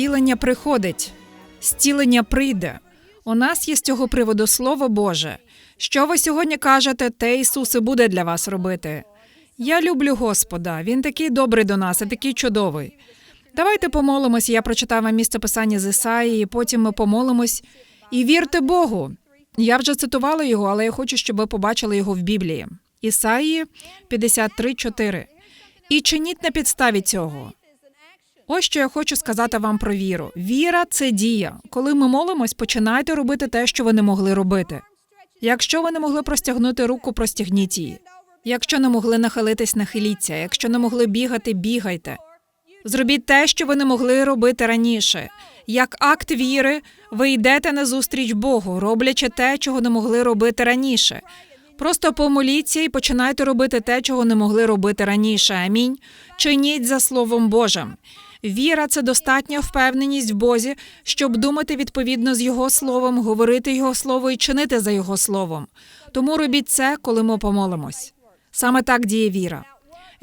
Стілення приходить, стілення прийде. У нас є з цього приводу Слово Боже. Що ви сьогодні кажете, те Ісус і буде для вас робити. Я люблю Господа. Він такий добрий до нас і такий чудовий. Давайте помолимось. Я прочитаю вам місце писання з Ісаї, потім ми помолимось. І вірте Богу. Я вже цитувала його, але я хочу, щоб ви побачили його в Біблії. Ісаї 53.4. І чиніть на підставі цього. Ось що я хочу сказати вам про віру. Віра це дія. Коли ми молимось, починайте робити те, що ви не могли робити. Якщо ви не могли простягнути руку, простягніть її. Якщо не могли нахилитись, нахиліться. Якщо не могли бігати, бігайте. Зробіть те, що ви не могли робити раніше. Як акт віри, ви йдете назустріч Богу, роблячи те, чого не могли робити раніше. Просто помоліться і починайте робити те, чого не могли робити раніше. Амінь. Чиніть за Словом Божим. Віра це достатня впевненість в Бозі, щоб думати відповідно з Його словом, говорити Його слово і чинити за Його словом. Тому робіть це, коли ми помолимось. Саме так діє віра.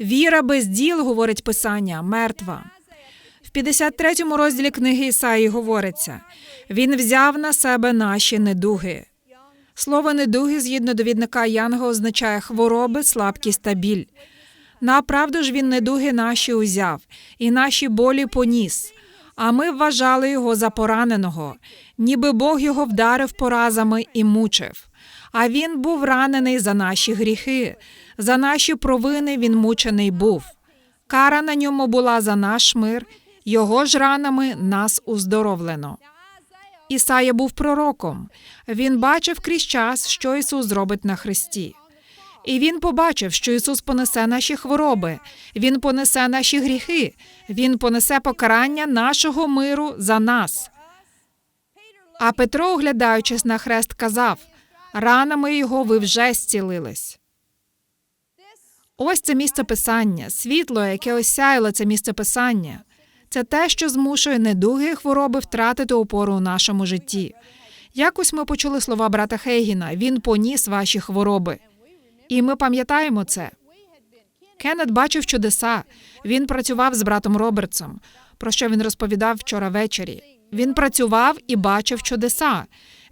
Віра без діл, говорить Писання, мертва. В 53-му розділі книги Ісаї говориться: Він взяв на себе наші недуги. Слово недуги, згідно довідника Янга, означає хвороби, слабкість та біль. Направду ж він недуги наші узяв, і наші болі поніс. А ми вважали його за пораненого, ніби Бог його вдарив поразами і мучив. А він був ранений за наші гріхи, за наші провини він мучений був. Кара на ньому була за наш мир, його ж ранами нас уздоровлено. Ісая був пророком. Він бачив крізь час, що Ісус зробить на хресті. І він побачив, що Ісус понесе наші хвороби, Він понесе наші гріхи, Він понесе покарання нашого миру за нас. А Петро, оглядаючись на хрест, казав: ранами його ви вже зцілились. Ось це місце писання, світло, яке осяяло це місце писання. Це те, що змушує недуги і хвороби втратити опору у нашому житті. Якось ми почули слова брата Хейгіна: він поніс ваші хвороби. І ми пам'ятаємо це. Кеннет бачив чудеса. Він працював з братом Робертсом, про що він розповідав вчора ввечері. Він працював і бачив чудеса.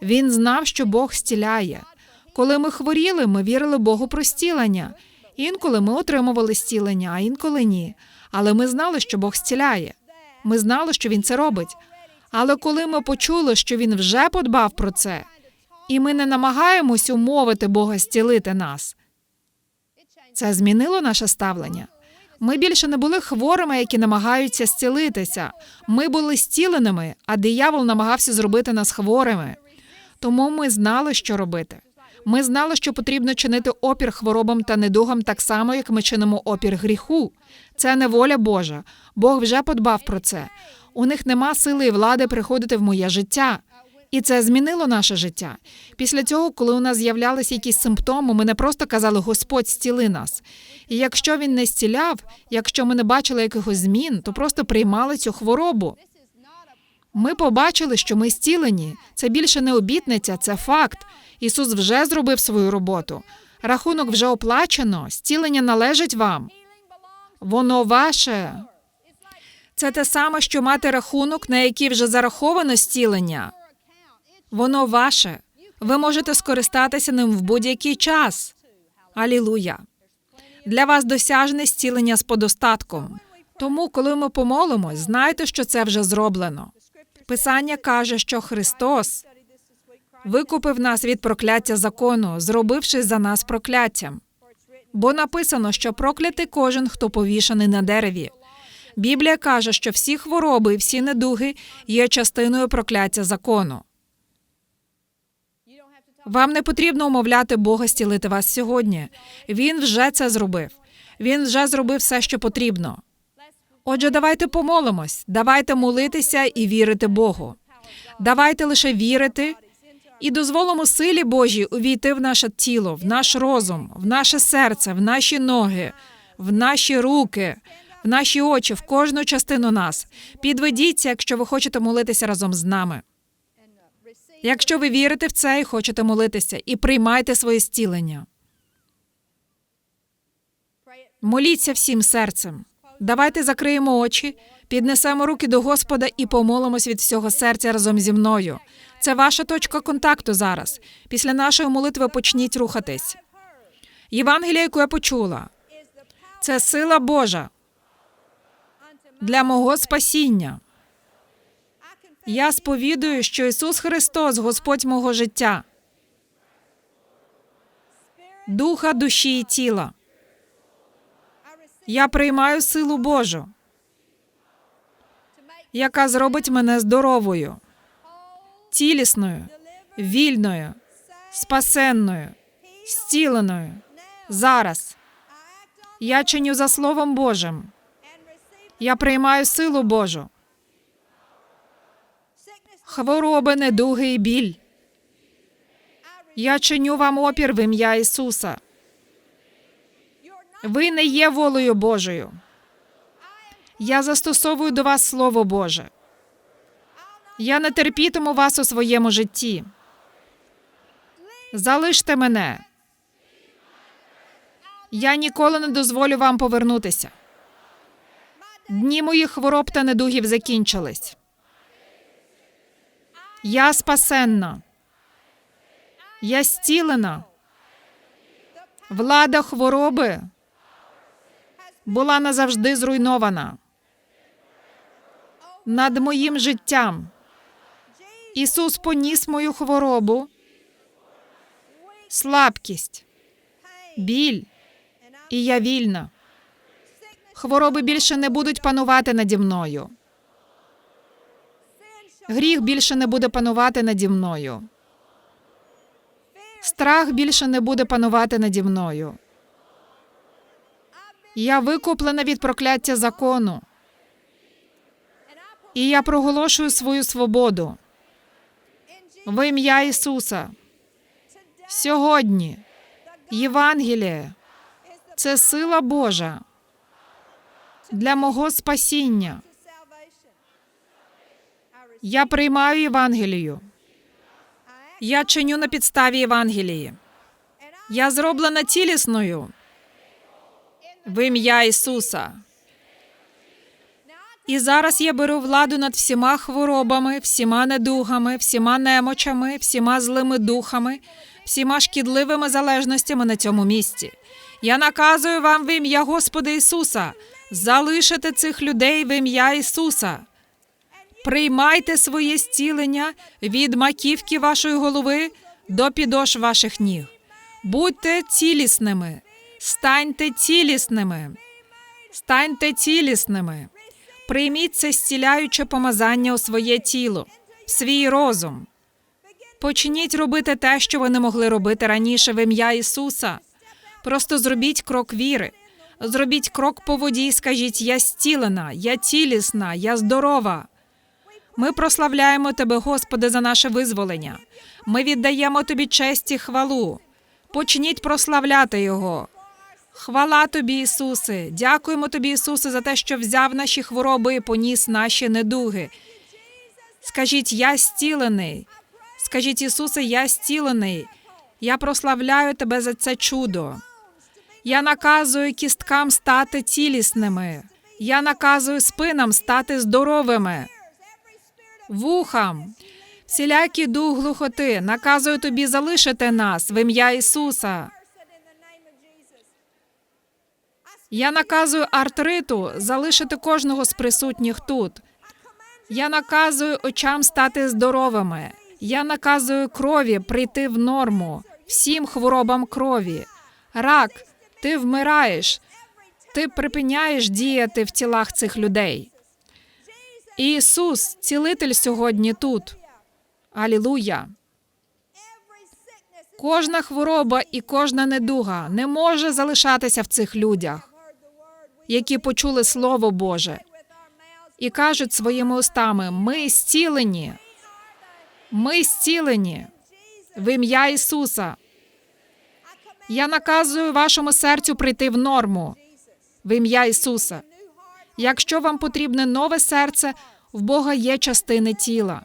Він знав, що Бог зціляє. Коли ми хворіли, ми вірили Богу про зцілення. Інколи ми отримували зцілення, а інколи ні. Але ми знали, що Бог зціляє. Ми знали, що він це робить. Але коли ми почули, що він вже подбав про це, і ми не намагаємось умовити Бога зцілити нас, це змінило наше ставлення. Ми більше не були хворими, які намагаються зцілитися. Ми були зціленими, а диявол намагався зробити нас хворими. Тому ми знали, що робити. Ми знали, що потрібно чинити опір хворобам та недугам так само, як ми чинимо опір гріху. Це не воля Божа. Бог вже подбав про це. У них нема сили і влади приходити в моє життя. І це змінило наше життя. Після цього, коли у нас з'являлися якісь симптоми, ми не просто казали Господь зціли нас. І якщо він не зціляв, якщо ми не бачили якихось змін, то просто приймали цю хворобу. Ми побачили, що ми зцілені. Це більше не обітниця, це факт. Ісус вже зробив свою роботу. Рахунок вже оплачено, зцілення належить вам. Воно ваше. Це те саме, що мати рахунок, на який вже зараховано зцілення. Воно ваше. Ви можете скористатися ним в будь-який час. Алілуя. Для вас досяжне зцілення з подостатком. Тому, коли ми помолимось, знайте, що це вже зроблено. Писання каже, що Христос викупив нас від прокляття закону, зробивши за нас прокляттям. Бо написано, що проклятий кожен, хто повішаний на дереві. Біблія каже, що всі хвороби і всі недуги є частиною прокляття закону. Вам не потрібно умовляти Бога зцілити вас сьогодні. Він вже це зробив. Він вже зробив все, що потрібно. Отже, давайте помолимось, давайте молитися і вірити Богу. Давайте лише вірити і дозволимо силі Божій увійти в наше тіло, в наш розум, в наше серце, в наші ноги, в наші руки, в наші очі, в кожну частину нас. Підведіться, якщо ви хочете молитися разом з нами. Якщо ви вірите в це і хочете молитися, і приймайте своє зцілення. Моліться всім серцем. Давайте закриємо очі, Піднесемо руки до Господа і помолимось від всього серця разом зі мною. Це ваша точка контакту зараз. Після нашої молитви почніть рухатись. Євангелія, яку я почула, це сила Божа для мого спасіння. Я сповідую, що Ісус Христос, Господь мого життя, духа, душі і тіла. Я приймаю силу Божу, яка зробить мене здоровою, цілісною, вільною, спасенною, зціленою. Зараз я чиню за Словом Божим. Я приймаю силу Божу, хвороби, недуги і біль. Я чиню вам опір в ім'я Ісуса. Ви не є волею Божою. Я застосовую до вас Слово Боже. Я не терпітиму вас у своєму житті. Залиште мене. Я ніколи не дозволю вам повернутися. Дні моїх хвороб та недугів закінчились. Я спасенна. Я зцілена. Влада хвороби була назавжди зруйнована. Над моїм життям Ісус поніс мою хворобу, слабкість, біль, і я вільна. Хвороби більше не будуть панувати наді мною. Гріх більше не буде панувати наді мною. Страх більше не буде панувати наді мною. Я викуплена від прокляття закону. І я проголошую свою свободу в ім'я Ісуса. Сьогодні Євангеліє це сила Божа для мого спасіння. Я приймаю Євангелію. Я чиню на підставі Євангелії. Я зроблена цілісною в ім'я Ісуса. І зараз я беру владу над всіма хворобами, всіма недугами, всіма немочами, всіма злими духами, всіма шкідливими залежностями на цьому місці. Я наказую вам в ім'я Господа Ісуса залишити цих людей в ім'я Ісуса. Приймайте своє зцілення від маківки вашої голови до підош ваших ніг. Будьте цілісними, станьте цілісними, станьте цілісними. Прийміть це зціляюче помазання у своє тіло, в свій розум. Почніть робити те, що ви не могли робити раніше в ім'я Ісуса. Просто зробіть крок віри. Зробіть крок по воді і скажіть: Я зцілена, я цілісна, я здорова. Ми прославляємо Тебе, Господи, за наше визволення. Ми віддаємо Тобі честь і хвалу. Почніть прославляти Його. Хвала тобі, Ісусе. Дякуємо тобі, Ісусе, за те, що взяв наші хвороби і поніс наші недуги. Скажіть, я зцілений. Скажіть, Ісусе, я зцілений. Я прославляю Тебе за це чудо. Я наказую кісткам стати цілісними. Я наказую спинам стати здоровими. Вухам, всілякий дух глухоти, наказую тобі залишити нас в ім'я Ісуса. Я наказую артриту залишити кожного з присутніх тут. Я наказую очам стати здоровими. Я наказую крові прийти в норму, всім хворобам крові. Рак, ти вмираєш, ти припиняєш діяти в тілах цих людей. Ісус, цілитель сьогодні тут. Алілуя! Кожна хвороба і кожна недуга не може залишатися в цих людях, які почули Слово Боже і кажуть своїми устами: Ми зцілені, ми зцілені в ім'я Ісуса. Я наказую вашому серцю прийти в норму в ім'я Ісуса. Якщо вам потрібне нове серце, в Бога є частини тіла.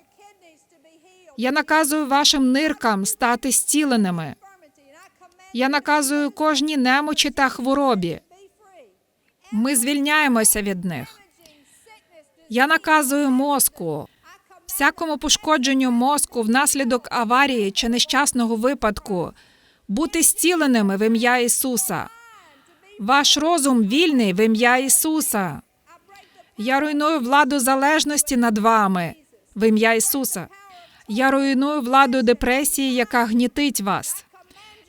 Я наказую вашим ниркам стати зціленими. Я наказую кожній немочі та хворобі. Ми звільняємося від них. Я наказую мозку, всякому пошкодженню мозку внаслідок аварії чи нещасного випадку бути зціленими в ім'я Ісуса. Ваш розум вільний в ім'я Ісуса. Я руйную владу залежності над вами в ім'я Ісуса. Я руйную владу депресії, яка гнітить вас.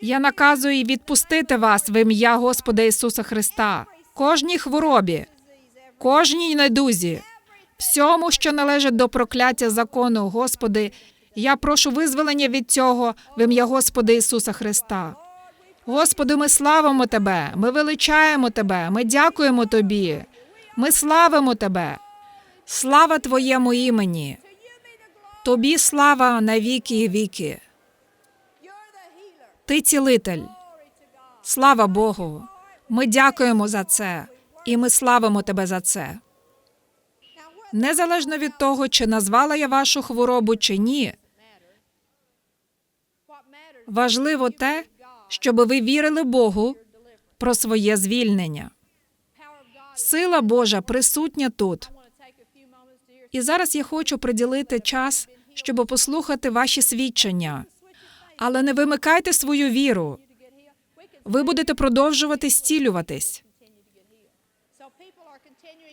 Я наказую відпустити вас в ім'я Господа Ісуса Христа, кожній хворобі, кожній недузі, всьому, що належить до прокляття закону, Господи, я прошу визволення від цього в ім'я Господа Ісуса Христа. Господи, ми славимо Тебе, ми величаємо Тебе, ми дякуємо Тобі, ми славимо Тебе. Слава Твоєму імені. Тобі слава на віки і віки. Ти цілитель. Слава Богу. Ми дякуємо за це, і ми славимо тебе за це. Незалежно від того, чи назвала я вашу хворобу чи ні, важливо те, щоб ви вірили Богу про своє звільнення. Сила Божа присутня тут. І зараз я хочу приділити час, щоб послухати ваші свідчення. Але не вимикайте свою віру. Ви будете продовжувати зцілюватись.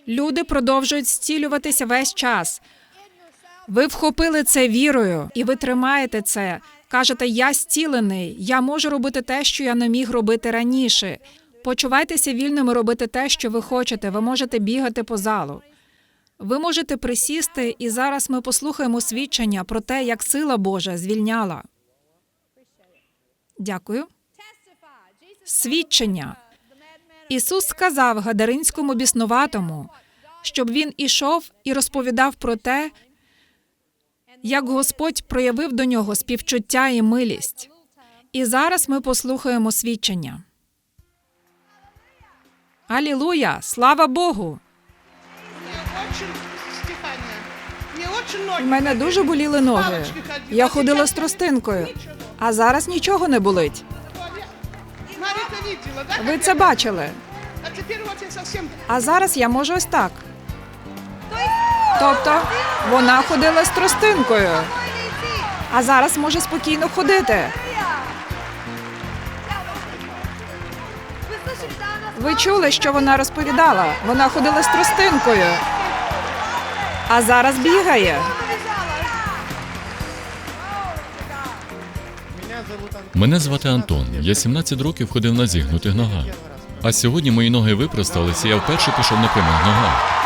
Люди продовжують зцілюватися весь час. Ви вхопили це вірою, і ви тримаєте це. Кажете, я зцілений, я можу робити те, що я не міг робити раніше. Почувайтеся вільними робити те, що ви хочете. Ви можете бігати по залу. Ви можете присісти, і зараз ми послухаємо свідчення про те, як сила Божа звільняла. Дякую. Свідчення. Ісус сказав Гадаринському біснуватому, щоб він ішов і розповідав про те, як Господь проявив до нього співчуття і милість. І зараз ми послухаємо свідчення. Алілуя! Слава Богу! У мене дуже боліли ноги. Я ходила з тростинкою, а зараз нічого не болить. Ви це бачили. А зараз я можу ось так. Тобто вона ходила з тростинкою, а зараз може спокійно ходити. Ви чули, що вона розповідала? Вона ходила з тростинкою, а зараз бігає. Мене звати Антон. Я 17 років ходив на зігнутих ногах. А сьогодні мої ноги випросталися, я вперше пішов на прямих ногах.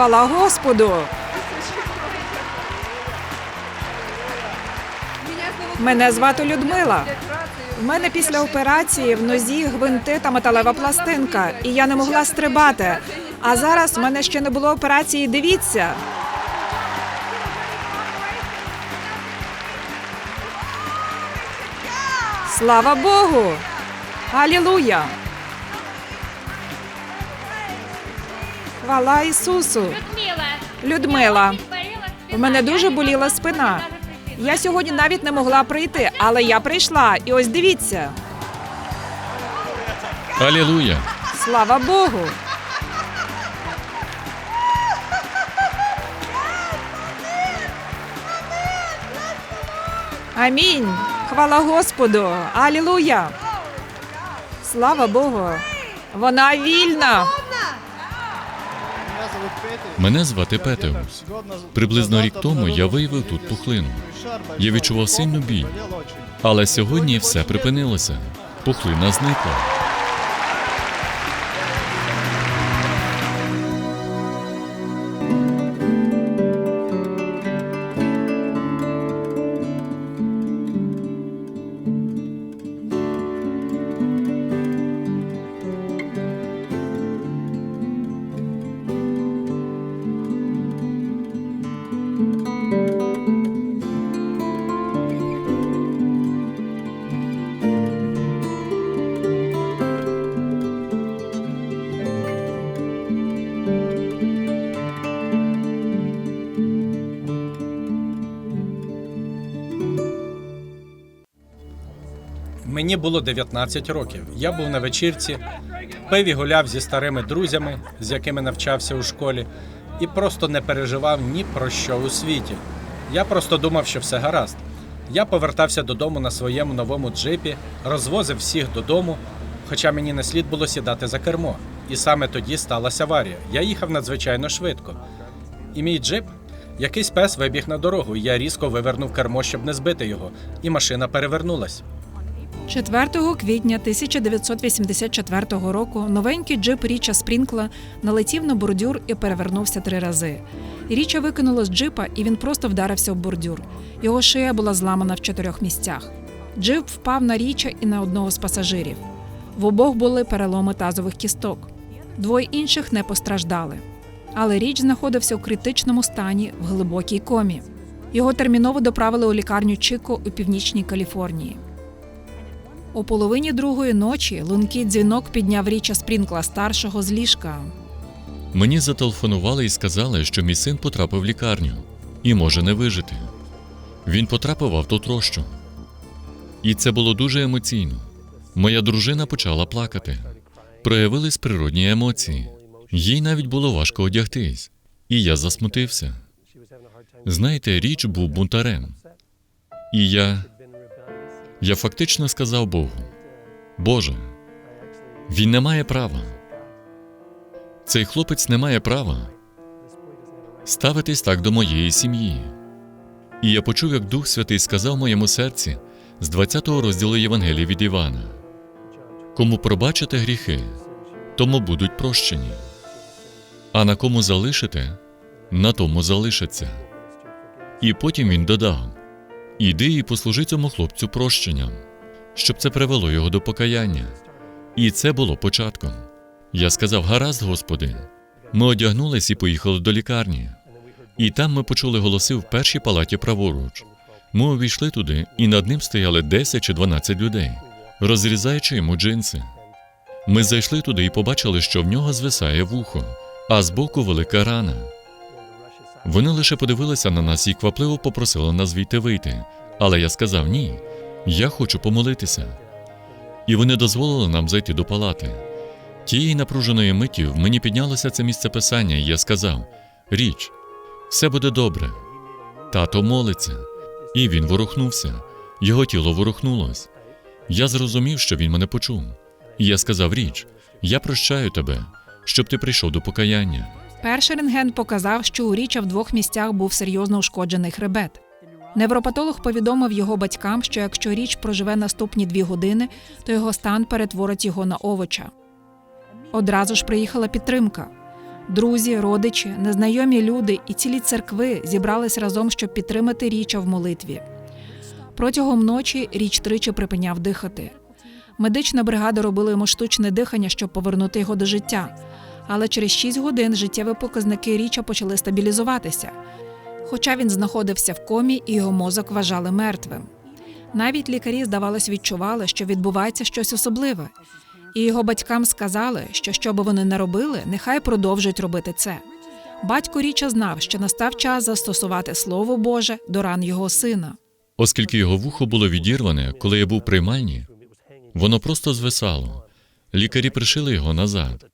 Хвала Господу! Мене звати Людмила. В мене після операції в нозі гвинти та металева пластинка, і я не могла стрибати. А зараз в мене ще не було операції. Дивіться. Слава Богу! Алілуя! Хвала Ісусу! Людмила. В мене дуже боліла спина. Я сьогодні навіть не могла прийти, але я прийшла. І ось дивіться. Алілуя! Слава Богу! Амінь. Хвала Господу. Алілуя. Слава Богу. Вона вільна. Мене звати Петеус. Приблизно рік тому я виявив тут пухлину. Я відчував сильну біль. Але сьогодні все припинилося. Пухлина зникла. Мені було 19 років. Я був на вечірці, пив і гуляв зі старими друзями, з якими навчався у школі, і просто не переживав ні про що у світі. Я просто думав, що все гаразд. Я повертався додому на своєму новому джипі, розвозив всіх додому, хоча мені не слід було сідати за кермо. І саме тоді сталася аварія. Я їхав надзвичайно швидко. І мій джип, якийсь пес вибіг на дорогу, і я різко вивернув кермо, щоб не збити його, і машина перевернулась. 4 квітня 1984 року новенький джип Річа Спрінкла налетів на бордюр і перевернувся три рази. Річа викинуло з джипа, і він просто вдарився в бордюр. Його шия була зламана в чотирьох місцях. Джип впав на Річа і на одного з пасажирів. В обох були переломи тазових кісток. Двоє інших не постраждали. Але річ знаходився у критичному стані в глибокій комі. Його терміново доправили у лікарню Чико у північній Каліфорнії. О половині другої ночі лункий дзвінок підняв річа Спрінкла старшого з ліжка. Мені зателефонували і сказали, що мій син потрапив в лікарню і може не вижити. Він потрапив в автотрощу. І це було дуже емоційно. Моя дружина почала плакати. Проявились природні емоції. Їй навіть було важко одягтись, і я засмутився. Знаєте, річ був бунтарем. І я. Я фактично сказав Богу: Боже, він не має права. Цей хлопець не має права ставитись так до моєї сім'ї. І я почув, як Дух Святий сказав моєму серці з 20 го розділу Євангелії від Івана: Кому пробачите гріхи, тому будуть прощені. А на кому залишите, на тому залишаться. І потім він додав: Іди і послужи цьому хлопцю прощенням, щоб це привело його до покаяння. І це було початком. Я сказав: Гаразд, Господи. Ми одягнулись і поїхали до лікарні. І там ми почули голоси в першій палаті праворуч. Ми увійшли туди, і над ним стояли 10 чи 12 людей, розрізаючи йому джинси. Ми зайшли туди і побачили, що в нього звисає вухо, а збоку велика рана. Вони лише подивилися на нас і квапливо попросили нас звідти вийти. Але я сказав ні, я хочу помолитися. І вони дозволили нам зайти до палати. Тієї напруженої миті в мені піднялося це місце писання, і я сказав: Річ, все буде добре. Тато молиться, і він ворухнувся, його тіло ворухнулось. Я зрозумів, що він мене почув. І я сказав: Річ, я прощаю тебе, щоб ти прийшов до покаяння. Перший рентген показав, що у річа в двох місцях був серйозно ушкоджений хребет. Невропатолог повідомив його батькам, що якщо річ проживе наступні дві години, то його стан перетворить його на овоча. Одразу ж приїхала підтримка. Друзі, родичі, незнайомі люди і цілі церкви зібрались разом, щоб підтримати річа в молитві. Протягом ночі річ тричі припиняв дихати. Медична бригада робила йому штучне дихання, щоб повернути його до життя. Але через 6 годин життєві показники річа почали стабілізуватися. Хоча він знаходився в комі і його мозок вважали мертвим. Навіть лікарі, здавалось, відчували, що відбувається щось особливе, і його батькам сказали, що що би вони не робили, нехай продовжують робити це. Батько Річа знав, що настав час застосувати Слово Боже до ран його сина. Оскільки його вухо було відірване, коли я був приймальні, воно просто звисало. Лікарі пришили його назад.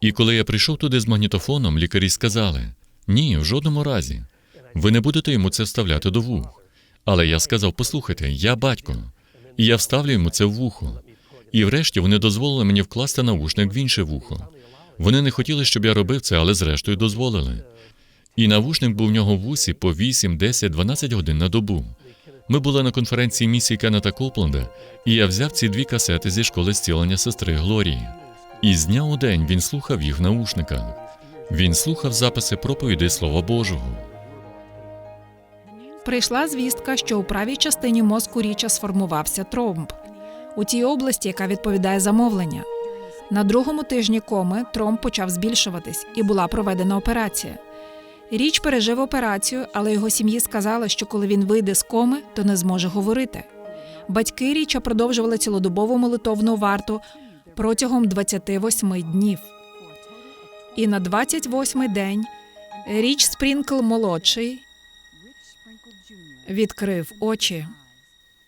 І коли я прийшов туди з магнітофоном, лікарі сказали: ні, в жодному разі. Ви не будете йому це вставляти до вух. Але я сказав: послухайте, я батько, і я вставлю йому це в вухо. І врешті вони дозволили мені вкласти навушник в інше вухо. Вони не хотіли, щоб я робив це, але зрештою дозволили. І навушник був в нього в вусі по 8, 10, 12 годин на добу. Ми були на конференції місії Кеннета Копленда, і я взяв ці дві касети зі школи зцілення сестри Глорії. І з дня у день він слухав їх в наушниках. Він слухав записи проповідей Слова Божого. Прийшла звістка, що у правій частині мозку річа сформувався тромб у тій області, яка відповідає за мовлення. На другому тижні коми тромб почав збільшуватись і була проведена операція. Річ пережив операцію, але його сім'ї сказали, що коли він вийде з коми, то не зможе говорити. Батьки Річа продовжували цілодобову молитовну варту протягом 28 днів. І на 28-й день Річ Спрінкл молодший відкрив очі.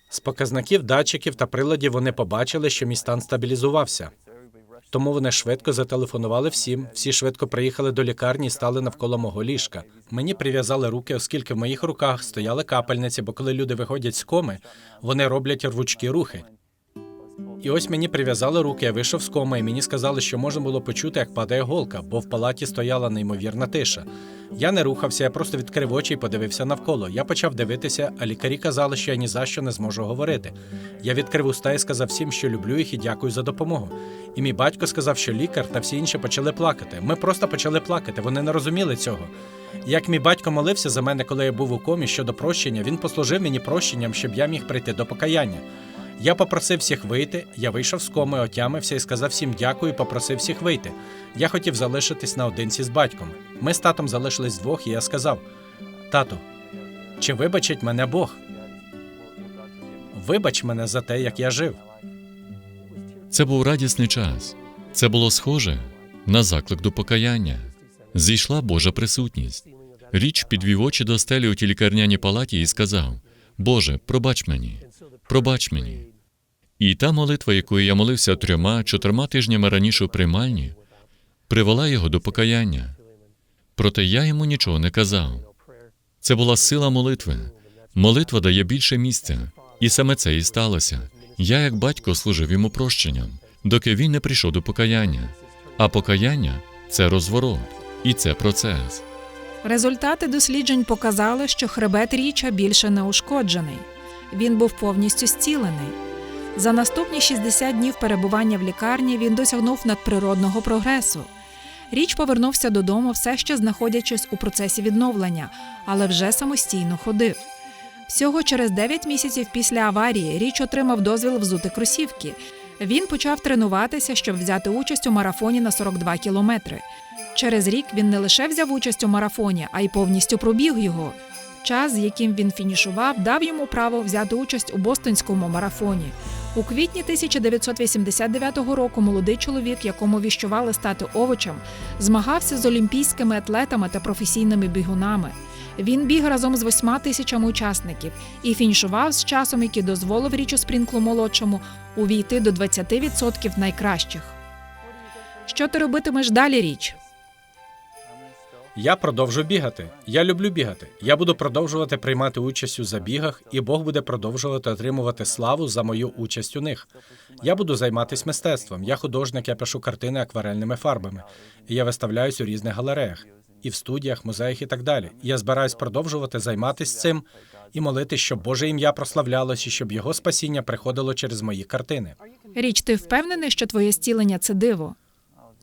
З показників датчиків та приладів вони побачили, що мій стан стабілізувався. Тому вони швидко зателефонували всім. Всі швидко приїхали до лікарні і стали навколо мого ліжка. Мені прив'язали руки, оскільки в моїх руках стояли капельниці, бо коли люди виходять з коми, вони роблять рвучкі рухи. І ось мені прив'язали руки, я вийшов з коми, і мені сказали, що можна було почути, як падає голка, бо в палаті стояла неймовірна тиша. Я не рухався, я просто відкрив очі і подивився навколо. Я почав дивитися, а лікарі казали, що я ні за що не зможу говорити. Я відкрив уста і сказав всім, що люблю їх і дякую за допомогу. І мій батько сказав, що лікар та всі інші почали плакати. Ми просто почали плакати, вони не розуміли цього. Як мій батько молився за мене, коли я був у комі щодо прощення, він послужив мені прощенням, щоб я міг прийти до покаяння. Я попросив всіх вийти, я вийшов з коми, отямився і сказав всім дякую, і попросив всіх вийти. Я хотів залишитись наодинці з батьком. Ми з татом залишились вдвох, і я сказав: Тато, чи вибачить мене Бог? Вибач мене за те, як я жив. Це був радісний час. Це було схоже на заклик до покаяння. Зійшла Божа присутність. Річ підвів очі до стелі у тій лікарняній палаті і сказав: Боже, пробач мені, пробач мені. І та молитва, якою я молився трьома, чотирма тижнями раніше у приймальні, привела його до покаяння. Проте я йому нічого не казав. Це була сила молитви. Молитва дає більше місця, і саме це і сталося. Я, як батько, служив йому прощенням, доки він не прийшов до покаяння. А покаяння це розворот, і це процес. Результати досліджень показали, що хребет річа більше не ушкоджений. Він був повністю зцілений. За наступні 60 днів перебування в лікарні він досягнув надприродного прогресу. Річ повернувся додому, все ще знаходячись у процесі відновлення, але вже самостійно ходив. Всього через 9 місяців після аварії річ отримав дозвіл взути кросівки. Він почав тренуватися, щоб взяти участь у марафоні на 42 кілометри. Через рік він не лише взяв участь у марафоні, а й повністю пробіг його. Час, з яким він фінішував, дав йому право взяти участь у бостонському марафоні. У квітні 1989 року молодий чоловік, якому віщували стати овочем, змагався з олімпійськими атлетами та професійними бігунами. Він біг разом з восьма тисячами учасників і фінішував з часом, який дозволив річу Спрінклу молодшому увійти до 20% найкращих. Що ти робитимеш далі, річ? Я продовжу бігати. Я люблю бігати. Я буду продовжувати приймати участь у забігах, і Бог буде продовжувати отримувати славу за мою участь у них. Я буду займатися мистецтвом. Я художник, я пишу картини акварельними фарбами. Я виставляюсь у різних галереях, і в студіях, музеях і так далі. Я збираюсь продовжувати займатися цим і молити, щоб Боже ім'я прославлялось, і щоб його спасіння приходило через мої картини. Річ, ти впевнений, що твоє зцілення це диво?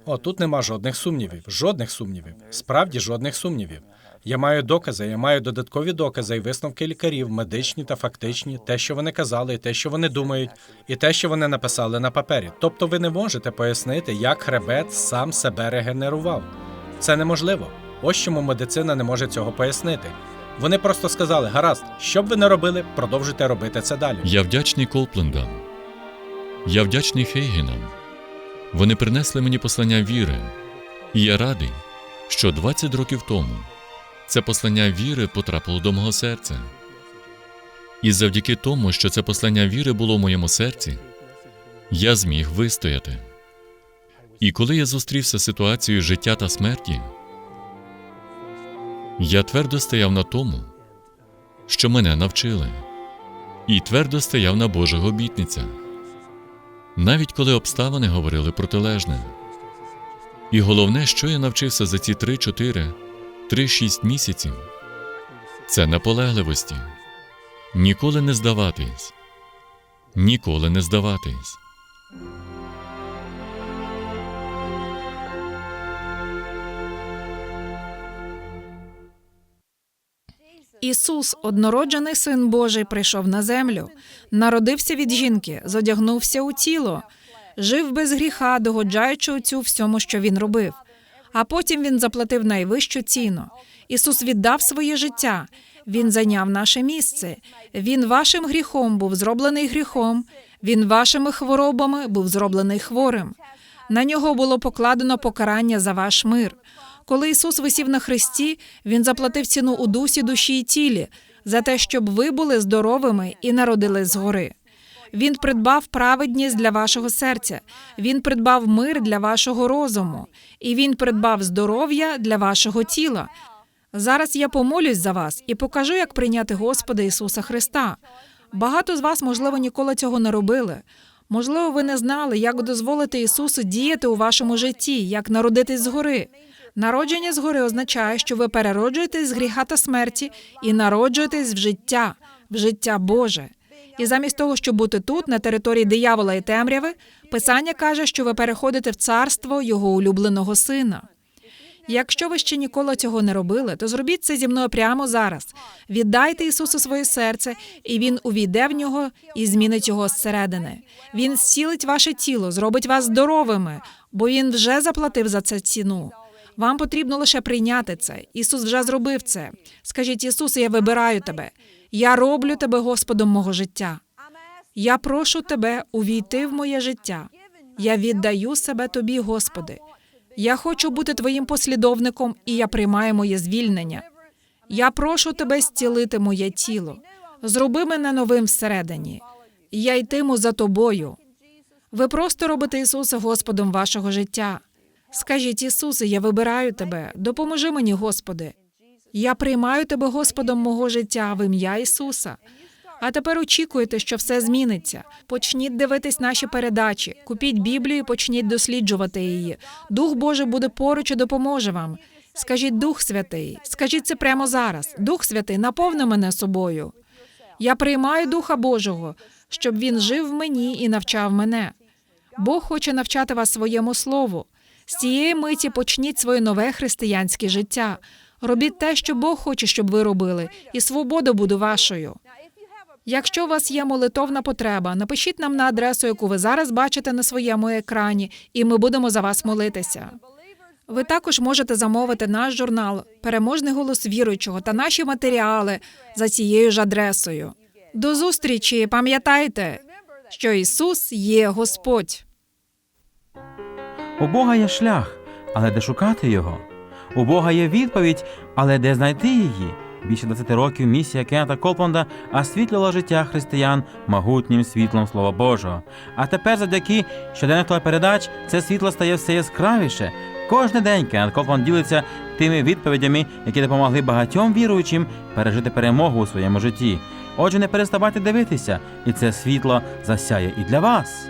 О, тут нема жодних сумнівів, жодних сумнівів, справді жодних сумнівів. Я маю докази, я маю додаткові докази і висновки лікарів, медичні та фактичні, те, що вони казали, і те, що вони думають, і те, що вони написали на папері. Тобто ви не можете пояснити, як хребет сам себе регенерував. Це неможливо. Ось чому медицина не може цього пояснити. Вони просто сказали: гаразд, що б ви не робили, продовжуйте робити це далі. Я вдячний Коплендам. Я вдячний Хейгенам. Вони принесли мені послання віри, і я радий, що 20 років тому це послання віри потрапило до мого серця. І завдяки тому, що це послання віри було в моєму серці, я зміг вистояти. І коли я зустрівся з ситуацією життя та смерті, я твердо стояв на тому, що мене навчили, і твердо стояв на Божих обітницях навіть коли обставини говорили протилежне. І головне, що я навчився за ці 3-4, 3-6 місяців, це наполегливості. Ніколи не здаватись, ніколи не здаватись. Ісус, однороджений син Божий, прийшов на землю, народився від жінки, зодягнувся у тіло, жив без гріха, догоджаючи отцю всьому, що він робив. А потім він заплатив найвищу ціну. Ісус віддав своє життя. Він зайняв наше місце. Він вашим гріхом був зроблений гріхом. Він вашими хворобами був зроблений хворим. На нього було покладено покарання за ваш мир. Коли Ісус висів на хресті, Він заплатив ціну у дусі, душі і тілі, за те, щоб ви були здоровими і народились згори. Він придбав праведність для вашого серця, він придбав мир для вашого розуму, і він придбав здоров'я для вашого тіла. Зараз я помолюсь за вас і покажу, як прийняти Господа Ісуса Христа. Багато з вас, можливо, ніколи цього не робили. Можливо, ви не знали, як дозволити Ісусу діяти у вашому житті, як народитись згори. Народження згори означає, що ви перероджуєтесь з гріха та смерті і народжуєтесь в життя, в життя Боже. І замість того, щоб бути тут, на території диявола і темряви, Писання каже, що ви переходите в царство його улюбленого сина. Якщо ви ще ніколи цього не робили, то зробіть це зі мною прямо зараз. Віддайте Ісусу своє серце, і Він увійде в нього і змінить його зсередини. Він зцілить ваше тіло, зробить вас здоровими, бо Він вже заплатив за це ціну. Вам потрібно лише прийняти це. Ісус вже зробив це. Скажіть, Ісусе, я вибираю тебе. Я роблю тебе Господом мого життя. Я прошу тебе увійти в моє життя. Я віддаю себе тобі, Господи. Я хочу бути твоїм послідовником, і я приймаю моє звільнення. Я прошу тебе зцілити моє тіло. Зроби мене новим всередині. Я йтиму за тобою. Ви просто робите Ісуса Господом вашого життя. Скажіть, Ісусе, я вибираю тебе. Допоможи мені, Господи. Я приймаю тебе Господом мого життя в ім'я Ісуса. А тепер очікуйте, що все зміниться. Почніть дивитись наші передачі, купіть Біблію, і почніть досліджувати її. Дух Божий буде поруч і допоможе вам. Скажіть Дух Святий, скажіть це прямо зараз. Дух Святий, наповни мене собою. Я приймаю Духа Божого, щоб він жив в мені і навчав мене. Бог хоче навчати вас своєму слову. З цієї миті почніть своє нове християнське життя. Робіть те, що Бог хоче, щоб ви робили, і свобода буде вашою. Якщо у вас є молитовна потреба, напишіть нам на адресу, яку ви зараз бачите на своєму екрані, і ми будемо за вас молитися. Ви також можете замовити наш журнал Переможний голос віруючого та наші матеріали за цією ж адресою. До зустрічі! Пам'ятайте, що Ісус є Господь. У Бога є шлях, але де шукати його? У Бога є відповідь, але де знайти її? Більше 20 років місія Кеннета Колпонда освітлювала життя християн могутнім світлом Слова Божого. А тепер, завдяки щоденних телепередач, це світло стає все яскравіше. Кожен день Кеннет Колпонд ділиться тими відповідями, які допомогли багатьом віруючим пережити перемогу у своєму житті. Отже, не переставайте дивитися, і це світло засяє і для вас.